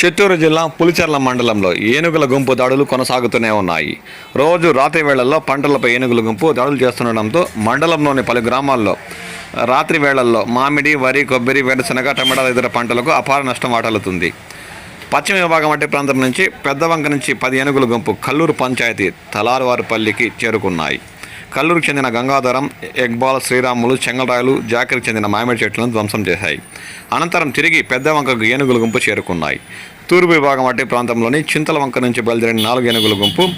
చిత్తూరు జిల్లా పులిచెర్ల మండలంలో ఏనుగుల గుంపు దాడులు కొనసాగుతూనే ఉన్నాయి. రోజు రాత్రి వేళల్లో పంటలపై ఏనుగుల గుంపు దాడులు చేస్తుండడంతో మండలంలోని పలు గ్రామాల్లో రాత్రి వేళల్లో మామిడి వరి కొబ్బరి వేరుశనగ టమాటా ఇతర పంటలకు అపార నష్టం వాటల్లుతుంది. పశ్చిమ విభాగం వంటి ప్రాంతం నుంచి పెద్దవంక నుంచి పది ఏనుగుల గుంపు కల్లూరు పంచాయతీ తలారువారుపల్లికి చేరుకున్నాయి. కల్లూరుకు చెందిన గంగాధరం ఎక్బాల్ శ్రీరాములు చెంగలరాయలు జాకరికి చెందిన మామిడి చెట్లను ధ్వంసం చేశాయి. అనంతరం తిరిగి పెద్దవంకకు ఏనుగుల గుంపు చేరుకున్నాయి. తూర్పు విభాగం అట్టి ప్రాంతంలోని చింతల వంక నుంచి బయలుదేరిన నాలుగు ఏనుగుల గుంపు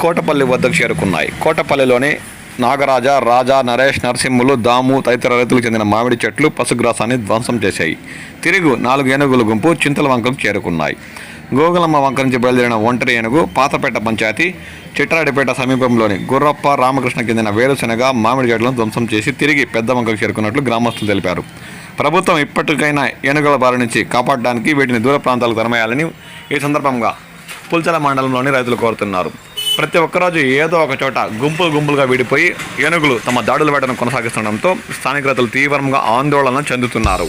కోటపల్లి వద్దకు చేరుకున్నాయి. కోటపల్లిలోని నాగరాజ రాజా నరేష్ నరసింహులు దాము తదితర రైతులకు చెందిన మామిడి చెట్లు పశుగ్రాసాన్ని ధ్వంసం చేశాయి. తిరుగు నాలుగు ఏనుగుల గుంపు చింతల వంకకు చేరుకున్నాయి. గోగులమ్మ వంక నుంచి బయలుదేరిన ఒంటరి ఏనుగు పాతపేట పంచాయతీ చిట్రాడిపేట సమీపంలోని గుర్రప్ప రామకృష్ణ కిందిన వేరుశనగ మామిడి చెట్లను ధ్వంసం చేసి తిరిగి పెద్ద వంకకు చేరుకున్నట్లు గ్రామస్తులు తెలిపారు. ప్రభుత్వం ఇప్పటికైనా ఏనుగుల బారి నుంచి కాపాడడానికి వీటిని దూర ప్రాంతాలకు తరమేయాలని ఈ సందర్భంగా పుల్చల మండలంలోని రైతులు కోరుతున్నారు. ప్రతి ఒక్కరోజు ఏదో ఒక చోట గుంపులు గుంపులుగా విడిపోయి ఏనుగులు తమ దాడుల వేటను కొనసాగిస్తుండడంతో స్థానిక రైతులు తీవ్రంగా ఆందోళన చెందుతున్నారు.